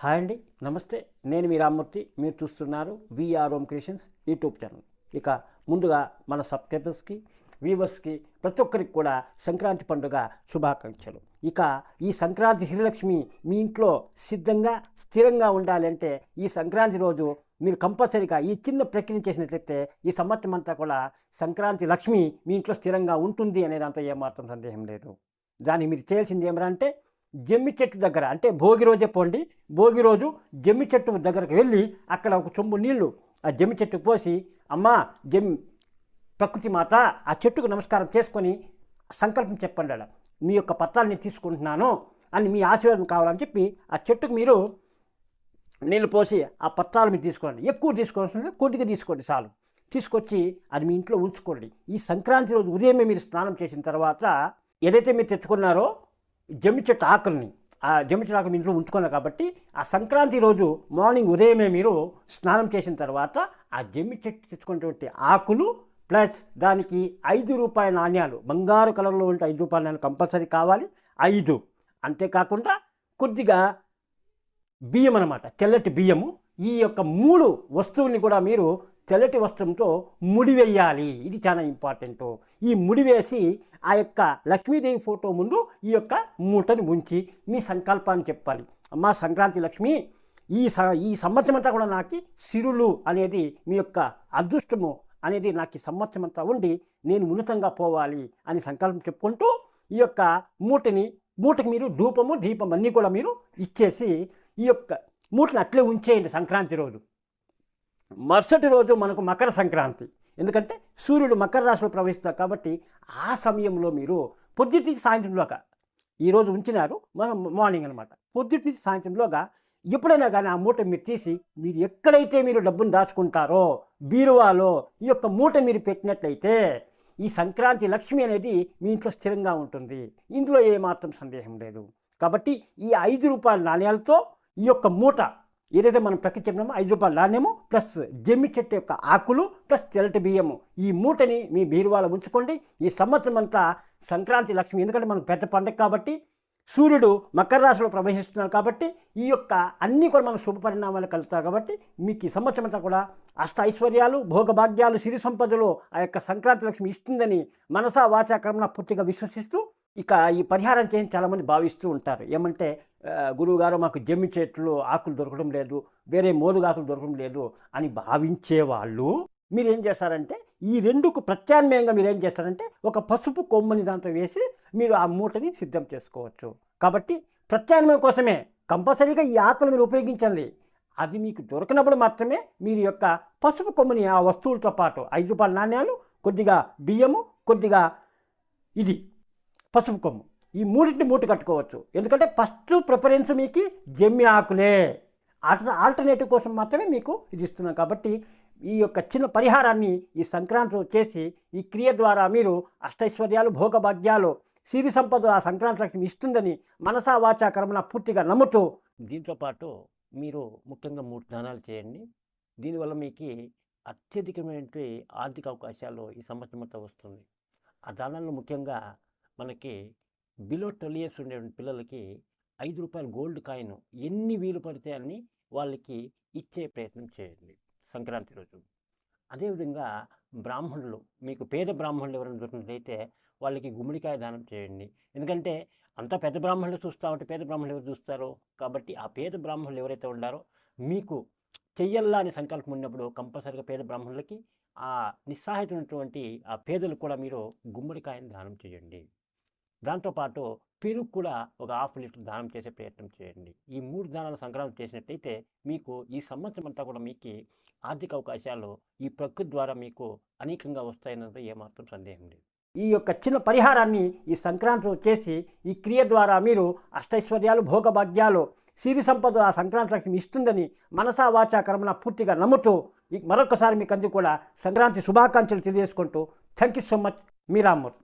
Hi అండి నమస్తే. నేను మీ రామ్మూర్తి. మీరు చూస్తున్నారు VR home creations YouTube channel. ఇక ముందుగా మన సబ్స్క్రైబర్స్కి వ్యూవర్స్కి ప్రతి ఒక్కరికి కూడా సంక్రాంతి పండుగ శుభాకాంక్షలు. ఇక ఈ సంక్రాంతి శ్రీలక్ష్మి మీ ఇంట్లో సిద్ధంగా స్థిరంగా ఉండాలంటే ఈ సంక్రాంతి రోజు మీరు కంపల్సరీగా ఈ చిన్న ప్రక్రియ చేసినట్లయితే ఈ సంవత్సరం అంతా కూడా సంక్రాంతి లక్ష్మి మీ ఇంట్లో స్థిరంగా ఉంటుంది అనే దాంతో ఏమాత్రం సందేహం లేదు. దాన్ని మీరు చేయాల్సింది ఏమరా అంటే జమ్మి చెట్టు దగ్గర అంటే భోగి రోజే పోండి భోగి రోజు జమ్మి చెట్టు దగ్గరకు వెళ్ళి అక్కడ ఒక చొంబు నీళ్ళు ఆ జమ్మి చెట్టుకు పోసి అమ్మా జమ్మి ప్రకృతి మాత ఆ చెట్టుకు నమస్కారం చేసుకొని సంకల్పం చెప్పండి అలా. మీ యొక్క పత్రాలు తీసుకుంటున్నాను అని మీ ఆశీర్వాదం కావాలని చెప్పి ఆ చెట్టుకు మీరు నీళ్ళు పోసి ఆ పత్రాలు మీరు తీసుకోండి. ఎక్కువ తీసుకోవాల్సిన కొద్దిగా తీసుకోండి చాలు. తీసుకొచ్చి అది మీ ఇంట్లో ఉంచుకోండి. ఈ సంక్రాంతి రోజు ఉదయమే మీరు స్నానం చేసిన తర్వాత ఏదైతే మీరు తెచ్చుకున్నారో జమ్మి చెట్టు ఆకుల్ని ఆ జమ్మి చెట్టు ఆకులు ఇంట్లో ఉంచుకున్నారు కాబట్టి ఆ సంక్రాంతి రోజు మార్నింగ్ ఉదయమే మీరు స్నానం చేసిన తర్వాత ఆ జమ్మి చెట్టు తెచ్చుకున్నటువంటి ఆకులు ప్లస్ దానికి ఐదు రూపాయల నాణ్యాలు బంగారు కలర్లో ఉంటే ఐదు రూపాయల నాణ్యాలు కంపల్సరీ కావాలి. ఐదు. అంతేకాకుండా కొద్దిగా బియ్యం అనమాట తెల్లటి బియ్యము. ఈ యొక్క మూడు వస్తువుల్ని కూడా మీరు తెల్లటి వస్త్రంతో ముడివేయాలి. ఇది చాలా ఇంపార్టెంట్ ఈ ముడివేసి ఆ యొక్క లక్ష్మీదేవి ఫోటో ముందు ఈ యొక్క మూటని ఉంచి మీ సంకల్పాన్ని చెప్పాలి. మా సంక్రాంతి లక్ష్మి ఈ స ఈ సంవత్సరం అంతా కూడా నాకు సిరులు అనేది మీ యొక్క అదృష్టము అనేది నాకు ఈ సంవత్సరం అంతా ఉండి నేను ఉన్నతంగా పోవాలి అని సంకల్పం చెప్పుకుంటూ ఈ యొక్క మూటని మూటకి మీరు ధూపము దీపం అన్నీ కూడా మీరు ఇచ్చేసి ఈ యొక్క మూటను అట్లే ఉంచేయండి సంక్రాంతి రోజు. మరుసటి రోజు మనకు మకర సంక్రాంతి. ఎందుకంటే సూర్యుడు మకర రాశిలో ప్రవహిస్తారు కాబట్టి ఆ సమయంలో మీరు పొద్దుటి సాయంత్రంలోగా ఈరోజు ఉంచినారు మనం మార్నింగ్ అనమాట పొద్దుటి సాయంత్రంలోగా ఎప్పుడైనా కానీ ఆ మూట మీరు తీసి మీరు ఎక్కడైతే మీరు డబ్బును దాచుకుంటారో బీరువాలో ఈ యొక్క మూట మీరు పెట్టినట్లయితే ఈ సంక్రాంతి లక్ష్మి అనేది మీ ఇంట్లో స్థిరంగా ఉంటుంది. ఇందులో ఏమాత్రం సందేహం లేదు. కాబట్టి ఈ ఐదు రూపాయల నాణ్యాలతో ఈ యొక్క మూట ఏదైతే మనం ప్రకృతి చెప్పినామో ఐదు రూపాయల నాణ్యము ప్లస్ జమ్మి చెట్టు యొక్క ఆకులు ప్లస్ తెల్లటి బియ్యము. ఈ మూటని మీ బీరువాలో ఉంచుకోండి. ఈ సంవత్సరం అంతా సంక్రాంతి లక్ష్మి. ఎందుకంటే మనకు పెద్ద పండగ కాబట్టి సూర్యుడు మకర రాశిలో ప్రవేశిస్తున్నాడు కాబట్టి ఈ యొక్క అన్నీ కూడా మన శుభ పరిణామాలు కలుగుతాయి కాబట్టి మీకు ఈ సంవత్సరం అంతా కూడా అష్ట ఐశ్వర్యాలు భోగభాగ్యాలు సిరి సంపదలు ఆ యొక్క సంక్రాంతి లక్ష్మి ఇస్తుందని మనసా వాచాక్రమణ పూర్తిగా విశ్వసిస్తూ ఇక ఈ పరిహారం చేయని చాలామంది భావిస్తూ ఉంటారు. ఏమంటే గురువుగారు మాకు జమ్మి చెట్లు ఆకులు దొరకడం లేదు వేరే మోదుగా ఆకులు దొరకడం లేదు అని భావించే వాళ్ళు చేస్తారంటే ఈ రెండుకు ప్రత్యామ్నాయంగా మీరేం చేస్తారంటే ఒక పసుపు కొమ్మని దాంతో వేసి మీరు ఆ మూటని సిద్ధం చేసుకోవచ్చు. కాబట్టి ప్రత్యామ్నాయం కోసమే కంపల్సరీగా ఈ ఆకులు మీరు ఉపయోగించండి. అది మీకు దొరకనప్పుడు మాత్రమే మీరు యొక్క పసుపు కొమ్మని ఆ వస్తువులతో పాటు ఐదు రూపాయల నాణ్యాలు కొద్దిగా బియ్యము కొద్దిగా ఇది పసుపు కొమ్ము. ఈ మూడింటిని మూట కట్టుకోవచ్చు. ఎందుకంటే ఫస్ట్ ప్రిఫరెన్స్ మీకు జమ్మి ఆకులే. ఆట ఆల్టర్నేటివ్ కోసం మాత్రమే మీకు ఇది ఇస్తున్నాం. కాబట్టి ఈ యొక్క చిన్న పరిహారాన్ని ఈ సంక్రాంతి చేసి ఈ క్రియ ద్వారా మీరు అష్టైశ్వర్యాలు భోగభాగ్యాలు సిరి సంపద ఆ సంక్రాంతి లక్ష్మి ఇస్తుందని మనసా వాచా కర్మన పూర్తిగా నమ్ముతూ దీంతో పాటు మీరు ముఖ్యంగా మూడు దానాలు చేయండి. దీనివల్ల మీకు అత్యధికమైనటువంటి ఆర్థిక అవకాశాలు ఈ సంవత్సరం అంతా వస్తుంది. ఆ దానాల్లో ముఖ్యంగా మనకి బిలో ట్వెల్వ్ ఇయర్స్ ఉండే పిల్లలకి ఐదు రూపాయల గోల్డ్ కాయిన్ ఎన్ని వీలు పడితే అన్ని వాళ్ళకి ఇచ్చే ప్రయత్నం చేయండి సంక్రాంతి రోజు. అదేవిధంగా బ్రాహ్మణులు మీకు పేద బ్రాహ్మణులు ఎవరైనా దొరికినట్లయితే వాళ్ళకి గుమ్మడికాయ దానం చేయండి. ఎందుకంటే అంత పెద్ద బ్రాహ్మణులు చూస్తా ఉంటే పేద బ్రాహ్మణులు ఎవరు చూస్తారో? కాబట్టి ఆ పేద బ్రాహ్మణులు ఎవరైతే ఉన్నారో మీకు చెయ్యల్లా అనే సంకల్పం ఉన్నప్పుడు కంపల్సరిగా పేద బ్రాహ్మణులకి ఆ నిస్సహాయత ఉన్నటువంటి ఆ పేదలు కూడా మీరు గుమ్మడికాయని దానం చేయండి. దాంతోపాటు పెరుగు కూడా ఒక హాఫ్ లీటర్ దానం చేసే ప్రయత్నం చేయండి. ఈ మూడు దానాలు సంక్రాంతి చేసినట్టయితే మీకు ఈ సంవత్సరం అంతా కూడా మీకు ఆర్థిక అవకాశాలు ఈ ప్రకృతి ద్వారా మీకు అనేకంగా వస్తాయన్నది ఏమాత్రం సందేహం లేదు. ఈ యొక్క చిన్న పరిహారాన్ని ఈ సంక్రాంతి చేసి ఈ క్రియ ద్వారా మీరు అష్టైశ్వర్యాలు భోగభాగ్యాలు సిరి సంపద ఆ సంక్రాంతి లక్ష్మి ఇస్తుందని మనసా వాచా కర్మన పూర్తిగా నమ్ముతూ మరొకసారి మీకు అందరూ కూడా సంక్రాంతి శుభాకాంక్షలు తెలియజేసుకుంటూ థ్యాంక్ యూ సో మచ్. మీరామూర్తి